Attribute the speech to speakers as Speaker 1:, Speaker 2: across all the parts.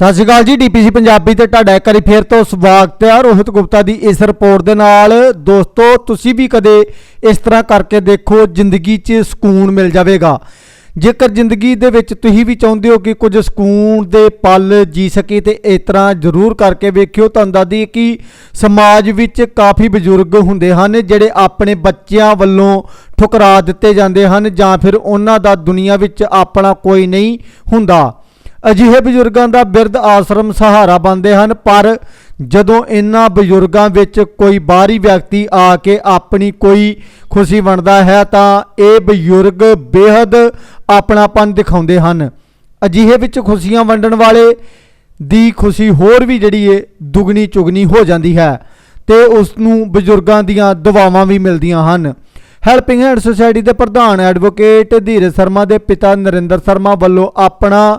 Speaker 1: ਸਤਿ ਸ਼੍ਰੀ ਅਕਾਲ ਜੀ, ਡੀਪੀਸੀ ਪੰਜਾਬੀ ਤੇ ਤੁਹਾਡਾ ਇੱਕ ਵਾਰੀ ਫੇਰ ਤੋਂ ਸਵਾਗਤ ਹੈ। ਰੋਹਿਤ ਗੁਪਤਾ ਦੀ ਇਸ ਰਿਪੋਰਟ ਦੇ ਨਾਲ। ਦੋਸਤੋ, ਤੁਸੀਂ ਵੀ ਕਦੇ ਇਸ ਤਰ੍ਹਾਂ ਕਰਕੇ ਦੇਖੋ, ਜ਼ਿੰਦਗੀ 'ਚ ਸਕੂਨ ਮਿਲ ਜਾਵੇਗਾ। ਜੇਕਰ ਜ਼ਿੰਦਗੀ ਦੇ ਵਿੱਚ ਤੁਸੀਂ ਵੀ ਚਾਹੁੰਦੇ ਹੋ ਕਿ ਕੁਝ ਸਕੂਨ ਦੇ ਪਲ ਜੀ ਸਕੇ ਤੇ ਇਸ ਤਰ੍ਹਾਂ ਜ਼ਰੂਰ ਕਰਕੇ ਵੇਖਿਓ ਤੁਹਾਨੂੰ ਦੱਸਦੀ ਕਿ ਸਮਾਜ ਵਿੱਚ ਕਾਫੀ ਬਜ਼ੁਰਗ ਹੁੰਦੇ ਹਨ, ਜਿਹੜੇ ਆਪਣੇ ਬੱਚਿਆਂ ਵੱਲੋਂ ਠੁਕਰਾ ਦਿੱਤੇ ਜਾਂਦੇ ਹਨ ਜਾਂ ਫਿਰ ਉਹਨਾਂ ਦਾ ਦੁਨੀਆ ਵਿੱਚ ਆਪਣਾ ਕੋਈ ਨਹੀਂ ਹੁੰਦਾ। ਅਜਿਹੇ ਬਜ਼ੁਰਗਾਂ ਦਾ ਬਿਰਧ ਆਸ਼ਰਮ ਸਹਾਰਾ ਬਣਦੇ ਹਨ, ਪਰ ਜਦੋਂ ਇਹਨਾਂ ਬਜ਼ੁਰਗਾਂ ਵਿੱਚ ਕੋਈ ਬਾਹਰੀ ਵਿਅਕਤੀ ਆ ਕੇ ਆਪਣੀ ਕੋਈ ਖੁਸ਼ੀ ਵੰਡਦਾ ਹੈ, ਤਾਂ ਇਹ ਬਜ਼ੁਰਗ ਬੇहद ਆਪਣਾਪਨ ਦਿਖਾਉਂਦੇ ਹਨ। ਅਜਿਹੇ ਵਿੱਚ ਖੁਸ਼ੀਆਂ ਵੰਡਣ ਵਾਲੇ ਦੀ ਖੁਸ਼ੀ ਹੋਰ ਵੀ ਜਿਹੜੀ ਏ ਦੁਗਣੀ ਚੁਗਣੀ ਹੋ ਜਾਂਦੀ ਹੈ ਤੇ ਉਸ ਨੂੰ ਬਜ਼ੁਰਗਾਂ ਦੀਆਂ ਦੁਆਵਾਂ ਵੀ ਮਿਲਦੀਆਂ ਹਨ। ਹੈਲਪਿੰਗ ਹੈਂਡ ਸੁਸਾਇਟੀ ਦੇ ਪ੍ਰਧਾਨ ਐਡਵੋਕੇਟ ਧੀਰਜ ਸ਼ਰਮਾ ਦੇ ਪਿਤਾ ਨਰਿੰਦਰ ਸ਼ਰਮਾ ਵੱਲੋਂ ਆਪਣਾ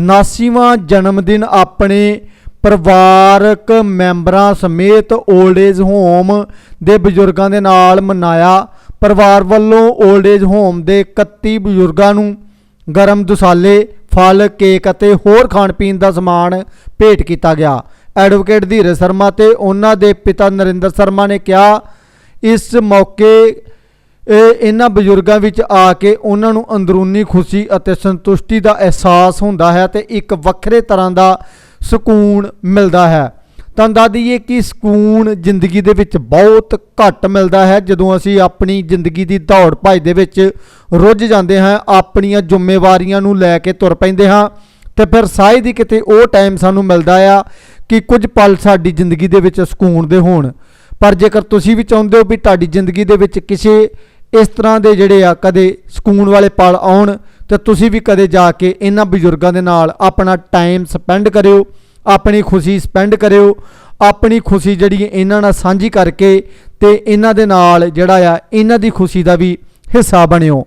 Speaker 1: 79ਵਾਂ ਜਨਮ ਦਿਨ ਆਪਣੇ ਪਰਿਵਾਰਕ ਮੈਂਬਰਾਂ ਸਮੇਤ 올ਡ ਏਜ ਹੋਮ ਦੇ ਬਜ਼ੁਰਗਾਂ ਦੇ ਨਾਲ ਮਨਾਇਆ। ਪਰਿਵਾਰ ਵੱਲੋਂ 올ਡ ਏਜ ਹੋਮ ਦੇ 31 ਬਜ਼ੁਰਗਾਂ ਨੂੰ ਗਰਮ ਦੁਸਾਲੇ, ਫਲ, ਕੇਕ ਅਤੇ ਹੋਰ ਖਾਣ ਪੀਣ ਦਾ ਸਮਾਨ ਭੇਟ ਕੀਤਾ ਗਿਆ। ਐਡਵੋਕੇਟ ਧੀਰਜ ਸ਼ਰਮਾ ਤੇ ਉਹਨਾਂ ਦੇ ਪਿਤਾ ਨਰਿੰਦਰ ਸ਼ਰਮਾ ਨੇ ਕਿਹਾ, ਇਸ ਮੌਕੇ ਇਹ ਇਹਨਾਂ ਬਜ਼ੁਰਗਾਂ ਵਿੱਚ ਆ ਕੇ ਉਹਨਾਂ ਨੂੰ ਅੰਦਰੂਨੀ ਖੁਸ਼ੀ ਅਤੇ ਸੰਤੁਸ਼ਟੀ ਦਾ ਅਹਿਸਾਸ ਹੁੰਦਾ ਹੈ ਤੇ ਇੱਕ ਵੱਖਰੇ ਤਰ੍ਹਾਂ ਦਾ ਸਕੂਨ ਮਿਲਦਾ ਹੈ। ਤਾਂ ਦੱਸ ਕਿ ਸਕੂਨ ਜ਼ਿੰਦਗੀ ਦੇ ਵਿੱਚ ਬਹੁਤ ਘੱਟ ਮਿਲਦਾ ਹੈ। ਜਦੋਂ ਅਸੀਂ ਆਪਣੀ ਜ਼ਿੰਦਗੀ ਦੀ ਦੌੜ ਭੱਜ ਦੇ ਵਿੱਚ ਰੁੱਝ ਜਾਂਦੇ ਹਾਂ, ਆਪਣੀਆਂ ਜ਼ਿੰਮੇਵਾਰੀਆਂ ਨੂੰ ਲੈ ਕੇ ਤੁਰ ਪੈਂਦੇ ਹਾਂ, ਤੇ ਫਿਰ ਸਾਇਦ ਹੀ ਕਿਤੇ ਉਹ ਟਾਈਮ ਸਾਨੂੰ ਮਿਲਦਾ ਆ ਕਿ ਕੁਝ ਪਲ ਸਾਡੀ ਜ਼ਿੰਦਗੀ ਦੇ ਵਿੱਚ ਸਕੂਨ ਦੇ ਹੋਣ। ਪਰ ਜੇਕਰ ਤੁਸੀਂ ਵੀ ਚਾਹੁੰਦੇ ਹੋ ਵੀ ਤੁਹਾਡੀ ਜ਼ਿੰਦਗੀ ਦੇ ਵਿੱਚ ਕਿਸੇ ਇਸ ਤਰ੍ਹਾਂ ਦੇ ਜਿਹੜੇ ਆ ਕਦੇ ਸਕੂਨ ਵਾਲੇ ਪਲ ਆਉਣ, ਤੇ ਤੁਸੀਂ ਵੀ ਕਦੇ ਜਾ ਕੇ ਇਹਨਾਂ ਬਜ਼ੁਰਗਾਂ ਦੇ ਨਾਲ ਆਪਣਾ ਟਾਈਮ ਸਪੈਂਡ ਕਰਿਓ, ਆਪਣੀ ਖੁਸ਼ੀ ਸਪੈਂਡ ਕਰਿਓ, ਆਪਣੀ ਖੁਸ਼ੀ ਜਿਹੜੀ ਇਹਨਾਂ ਨਾਲ ਸਾਂਝੀ ਕਰਕੇ ਤੇ ਇਹਨਾਂ ਦੇ ਨਾਲ ਜਿਹੜਾ ਆ ਇਹਨਾਂ ਦੀ ਖੁਸ਼ੀ ਦਾ ਵੀ ਹਿੱਸਾ ਬਣਿਓ।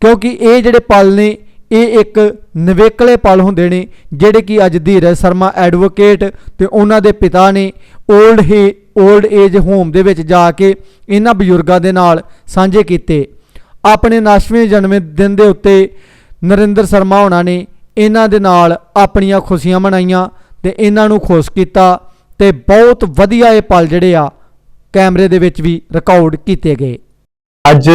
Speaker 1: ਕਿਉਂਕਿ ਇਹ ਜਿਹੜੇ ਪਲ ਨੇ ਇਹ ਇੱਕ ਨਵੇਕਲੇ ਪਲ ਹੁੰਦੇ ਨੇ, ਜਿਹੜੇ ਕਿ ਅੱਜ ਧੀਰਜ ਸ਼ਰਮਾ ਐਡਵੋਕੇਟ ਤੇ ਉਹਨਾਂ ਦੇ ਪਿਤਾ ਨੇ 올ਡ ਹੀ 올ਡ ਏਜ ਹੋਮ ਦੇ ਵਿੱਚ ਜਾ ਕੇ ਇਹਨਾਂ ਬਜ਼ੁਰਗਾਂ ਦੇ ਨਾਲ ਸਾਂਝੇ ਕੀਤੇ। ਆਪਣੇ 9ਵੇਂ ਜਨਮ ਦਿਨ ਦੇ ਉੱਤੇ ਨਰਿੰਦਰ ਸ਼ਰਮਾ ਹੋਣਾ ਨੇ ਇਹਨਾਂ ਦੇ ਨਾਲ ਆਪਣੀਆਂ ਖੁਸ਼ੀਆਂ ਮਨਾਈਆਂ ਤੇ ਇਹਨਾਂ ਨੂੰ ਖੁਸ਼ ਕੀਤਾ ਤੇ ਬਹੁਤ ਵਧੀਆ ਇਹ ਪਲ ਜਿਹੜੇ ਆ ਕੈਮਰੇ ਦੇ ਵਿੱਚ ਵੀ ਰਿਕਾਰਡ ਕੀਤੇ ਗਏ।
Speaker 2: ਅੱਜ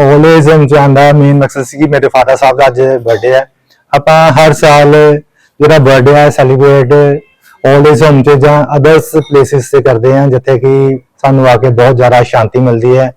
Speaker 2: ਆਲਵੇਜ਼ ਇਮਤਿਹਾਨ ਦਾ ਮੇਨ ਮਕਸਦ ਸੀ ਕਿ ਮੇਰੇ ਫਾਦਰ ਸਾਹਿਬ ਦਾ ਅੱਜ ਬਰਥਡੇ ਹੈ। ਆਪਾਂ ਹਰ ਸਾਲ ਜਿਹੜਾ ਬਰਥਡੇ ਹੈ ਸੈਲੀਬ੍ਰੇਟ ਆਲਵੇਜ਼ ਹੋਮ ਤੇ ਜਾਂ ਅਦਰਸ ਪਲੇਸਿਸ ਤੇ ਕਰਦੇ ਹਾਂ, ਜਿੱਥੇ ਕਿ ਸਾਨੂੰ ਆ ਕੇ ਬਹੁਤ ਜ਼ਿਆਦਾ ਸ਼ਾਂਤੀ ਮਿਲਦੀ ਹੈ।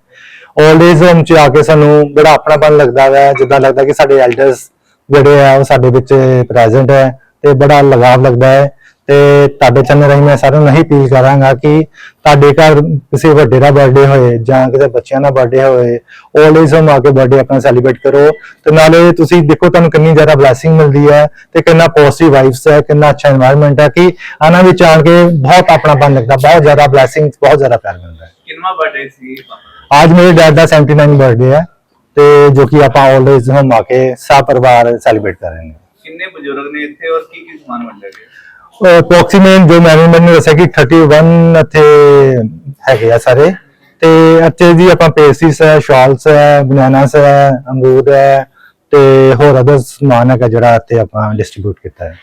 Speaker 2: ਆਲਵੇਜ਼ ਹੋਮ ਚ ਆ ਕੇ ਸਾਨੂੰ ਬੜਾ ਆਪਣਾਪਨ ਲੱਗਦਾ ਹੈ, ਜਿੱਦਾਂ ਲੱਗਦਾ ਕਿ ਸਾਡੇ ਐਲਡਰਸ ਜਿਹੜੇ ਆ, ਉਹ ਸਾਡੇ ਵਿੱਚ ਪ੍ਰੈਜ਼ੈਂਟ ਹੈ ਤੇ ਬੜਾ ਲਗਾਵ ਲੱਗਦਾ ਹੈ। ਤੇ ਤੁਹਾਡੇ ਚੈਨਲ ਰਾਹੀਂ ਮੈਂ ਸਾਰਿਆਂ ਨੂੰ ਇਹੀ ਅਪੀਲ ਕਰਾਂਗਾ ਕਿ ਤੁਹਾਡੇ ਘਰ ਕਿਸੇ ਵੱਡੇ ਦਾ ਬਰਥਡੇ ਹੋਏ ਜਾਂ ਕਿਸੇ ਬੱਚਿਆਂ ਦਾ ਬਰਥਡੇ ਹੋਏ 올 ਏਜ ਆ ਕੇ ਬਰਥਡੇ ਆਪਣਾ ਸੈਲੀਬ੍ਰੇਟ ਕਰੋ ਤੇ ਨਾਲੇ ਤੁਸੀਂ ਦੇਖੋ ਤੁਹਾਨੂੰ ਕਿੰਨੀ ਜ਼ਿਆਦਾ ਬਲੇਸਿੰਗ ਮਿਲਦੀ ਹੈ ਤੇ ਕਿੰਨਾ ਪੋਜ਼ਿਟਿਵ ਵਾਈਬਸ ਹੈ ਕਿੰਨਾ ਅੱਛਾ এনवायरमेंट ਹੈ ਕਿ ਆਨਾ ਵਿੱਚ ਆਣ ਕੇ ਬਹੁਤ ਆਪਣਾ ਬਣ ਲੱਗਦਾ ਬਹੁਤ ਜ਼ਿਆਦਾ ਬਲੇਸਿੰਗ ਬਹੁਤ ਜ਼ਿਆਦਾ ਪਿਆਰ ਮਿਲਦਾ ਹੈ।
Speaker 3: ਕਿੰਨਾ ਬਰਥਡੇ ਸੀ
Speaker 2: ਅੱਜ ਮੇਰੇ ਡੈਡ ਦਾ 79 ਬਰਥਡੇ ਹੈ ਤੇ ਜੋ ਕਿ ਆਪਾਂ 올 ਏਜ ਆ ਕੇ ਸਾਰਾ ਪਰਿਵਾਰ ਸੈਲੀਬ੍ਰੇਟ ਕਰ
Speaker 3: ਕਿੰਨੇ ਬਜ਼ੁਰਗ ਨੇ ਇੱਥੇ ਔਰ ਕੀ ਕੀ ਸਮਾਨ ਵੰਡਿਆ ਗਿਆ
Speaker 2: ਅਪਰੋਕਸੀਮੇਟ ਜੋ ਮੈਨੇਜਮੈਂਟ ਨੇ ਦੱਸਿਆ ਕਿ 31 ਇੱਥੇ ਹੈਗੇ ਆ ਸਾਰੇ। ਤੇ ਇੱਥੇ ਜੀ ਆਪਾਂ ਪੇਸਟਰੀਜ਼ ਹੈ ਸ਼ਾਲਸ ਹੈ ਬਨਾਨਾਸ ਹੈ ਅਮਰੂਦ ਹੈ ਤੇ ਹੋਰ ਅਦਰ ਸਮਾਨ ਹੈਗਾ ਜਿਹੜਾ ਇੱਥੇ ਆਪਾਂ ਡਿਸਟ੍ਰੀਬਿਊਟ ਕੀਤਾ ਹੈ।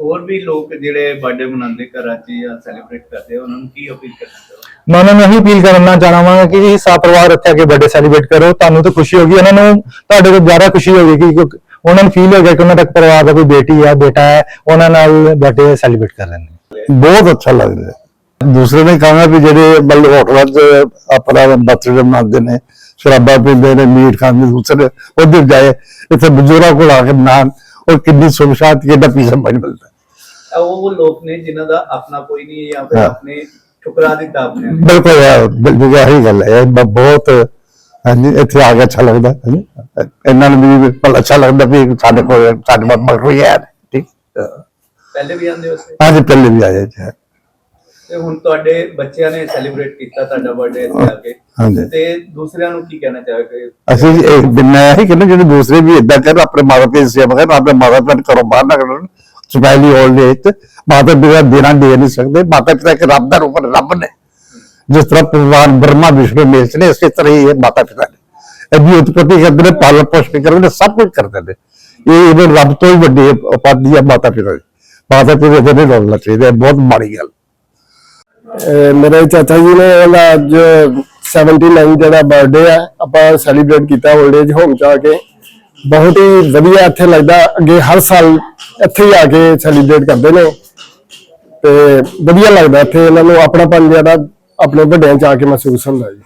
Speaker 3: ਹੋਰ ਵੀ ਲੋਕ ਜਿਹੜੇ ਬਰਥਡੇ ਮਨਾਉਂਦੇ ਘਰਾਂ 'ਚ ਜਾਂ ਸੈਲੀਬ੍ਰੇਟ ਕਰਦੇ ਉਹਨਾਂ ਨੂੰ ਕੀ ਅਪੀਲ ਕਰਨਾ ਚਾਹੋ
Speaker 2: ਮੈਂ ਉਹਨਾਂ ਨੂੰ ਇਹੀ ਅਪੀਲ ਕਰਨਾ ਚਾਹਾਂਗਾ ਕਿ ਸਾ ਪਰਿਵਾਰ ਇੱਥੇ ਆ ਕੇ ਬਰਥਡੇ ਸੈਲੀਬ੍ਰੇਟ ਕਰੋ। ਤੁਹਾਨੂੰ ਤਾਂ ਖੁਸ਼ੀ ਹੋਗੀ ਉਹਨਾਂ ਨੂੰ ਤੁਹਾਡੇ ਤੋਂ ਜ਼ਿਆਦਾ ਖੁਸ਼ੀ ਹੋਗੀ ਕਿ ਉਹਨਾਂ ਨੂੰ ਫੀਲ ਹੋ ਗਿਆ ਕਿ ਉਹਨਾਂ ਦਾ ਪਰਿਵਾਰ ਦਾ ਕੋਈ ਬੇਟੀ ਹੈ ਬੇਟਾ ਹੈ ਉਹਨਾਂ ਨਾਲ ਬਰਥਡੇ ਸੈਲੀਬ੍ਰੇਟ ਕਰ ਰਹੇ ਨੇ
Speaker 4: ਬਹੁਤ ਅੱਛਾ ਲੱਗ ਰਿਹਾ। ਦੂਸਰੇ ਨੇ ਕਹਾਂਗਾ ਵੀ ਜਿਹੜੇ ਮਤਲਬ ਹੋਟਲਾਂ 'ਚ ਆਪਣਾ ਬਰਥਡੇ ਮਨਾਉਂਦੇ ਨੇ ਸ਼ਰਾਬਾਂ ਪੀਂਦੇ ਨੇ ਮੀਟ ਖਾਂਦੇ ਦੂਸਰੇ ਉਧਰ ਜਾਏ ਇੱਥੇ ਬਜ਼ੁਰਗਾਂ ਕੋਲ ਆ ਕੇ ਮਨਾਉਣ ਔਰ ਕਿੰਨੀ ਸੁਖ ਸ਼ਾਂਤੀ ਕਿੰਨਾ ਪੀਸ ਬਣ ਮਿਲਦਾ
Speaker 3: ਉਹ ਲੋਕ ਨੇ ਜਿਨ੍ਹਾਂ ਦਾ ਆਪਣਾ ਕੋਈ ਨਹੀਂ ਜਾਂ। ਆਪਣੇ ਠੁਕਰਾ ਦਿੱਤਾ ਆਪਣੇ
Speaker 4: ਬਿਲਕੁਲ ਯਾਰ, ਬਿਲਕੁਲ ਇਹੀ ਗੱਲ ਹੈ ਬਹੁਤ ਹਾਂਜੀ ਇੱਥੇ ਆ ਕੇ ਅੱਛਾ ਲੱਗਦਾ ਹੈ ਹਾਂਜੀ। ਇਹਨਾਂ ਨੂੰ ਵੀ ਭਲਾ ਅੱਛਾ ਲੱਗਦਾ ਵੀ ਸਾਡੇ ਕੋਲ ਸਾਡੇ ਮਰ ਰਹੀ ਹੈ ਠੀਕ।
Speaker 3: ਪਹਿਲੇ ਵੀ ਆਂਦੇ ਉਸੇ
Speaker 4: ਅੱਜ ਪਹਿਲੇ ਵੀ ਆਏ ਜੀ
Speaker 3: ਤੇ ਹੁਣ ਤੁਹਾਡੇ ਬੱਚਿਆਂ ਨੇ ਸੈਲੀਬ੍ਰੇਟ ਕੀਤਾ ਤੁਹਾਡਾ ਬਰਥਡੇ ਇੱਥੇ ਆ ਕੇ।
Speaker 4: ਹਾਂਜੀ।
Speaker 3: ਤੇ ਦੂਸਰਿਆਂ ਨੂੰ ਕੀ ਕਹਿਣਾ ਚਾਹੋਗੇ?
Speaker 4: ਅਸੀਂ ਇੱਕ ਦਿਨ ਮੈਂ ਹੀ ਜਿਹੜੇ ਦੂਸਰੇ ਵੀ ਇਦਾਂ ਕਰਨ ਆਪਣੇ ਮਾਤਾ ਦੀ ਸੇਵਾ ਕਰਨ ਆਪਣੇ ਮਾਤਾ ਨੂੰ ਘਰੋਂ ਬਾਹਰ ਨਾ ਕਰਨ ਸਪੈਸ਼ਲੀ 올ਡ ਏਜ ਮਾਤਾ ਪਿਤਾ ਦੇਣਾ ਦੇ ਨਹੀਂ ਸਕਦੇ। ਮਾਤਾ ਪਿਤਾ ਇੱਕ ਰੱਬ ਦਾ ਰੂਪ ਰੱਬ ਨੇ। ਜਿਸ ਤਰ੍ਹਾਂ ਭਗਵਾਨ ਬ੍ਰਹਮਾ, ਵਿਸ਼ਨੂੰ ਮਹੇਸ਼ ਨੇ ਇਸੇ ਤਰ੍ਹਾਂ ਹੀ ਇਹ ਮਾਤਾ ਪਿਤਾ ਨੇ। ਇਹਦੀ ਉਤਪਤੀ ਕਰਦੇ ਨੇ, ਪਾਲਣ ਪੋਸ਼ਣ ਕਰਦੇ ਨੇ, ਸਭ ਕੁਝ ਕਰਦੇ ਇਹ ਇਹਨਾਂ ਰੱਬ ਤੋਂ ਹੀ ਵੱਡੀ ਉਪਾਧੀ ਹੈ ਮਾਤਾ ਪਿਤਾ ਦੀ। ਮਾਤਾ ਪਿਤਾ ਦੇ ਨਹੀਂ ਰੋਣਾ ਚਾਹੀਦਾ ਬਹੁਤ ਮਾੜੀ ਗੱਲ।
Speaker 5: ਮੇਰੇ ਚਾਚਾ ਜੀ ਨੇ ਉਹਦਾ ਅੱਜ 79 ਜਿਹੜਾ ਬਰਥਡੇ ਹੈ ਆਪਾਂ ਸੈਲੀਬ੍ਰੇਟ ਕੀਤਾ 올ਡ ਏਜ ਹੋਮ ਚ ਆ ਕੇ। ਬਹੁਤ ਹੀ ਵਧੀਆ ਇੱਥੇ ਲੱਗਦਾ, ਅੱਗੇ ਹਰ ਸਾਲ ਇੱਥੇ ਹੀ ਆ ਕੇ ਸੈਲੀਬ੍ਰੇਟ ਕਰਦੇ ਨੇ। ਤੇ ਵਧੀਆ ਲੱਗਦਾ ਇੱਥੇ ਇਹਨਾਂ ਨੂੰ ਆਪਣਾਪਨ ਜਿਹੜਾ ਆਪਣੇ ਵੱਡਿਆਂ ਚ ਆ ਕੇ ਮਹਿਸੂਸ ਹੁੰਦਾ ਜੀ।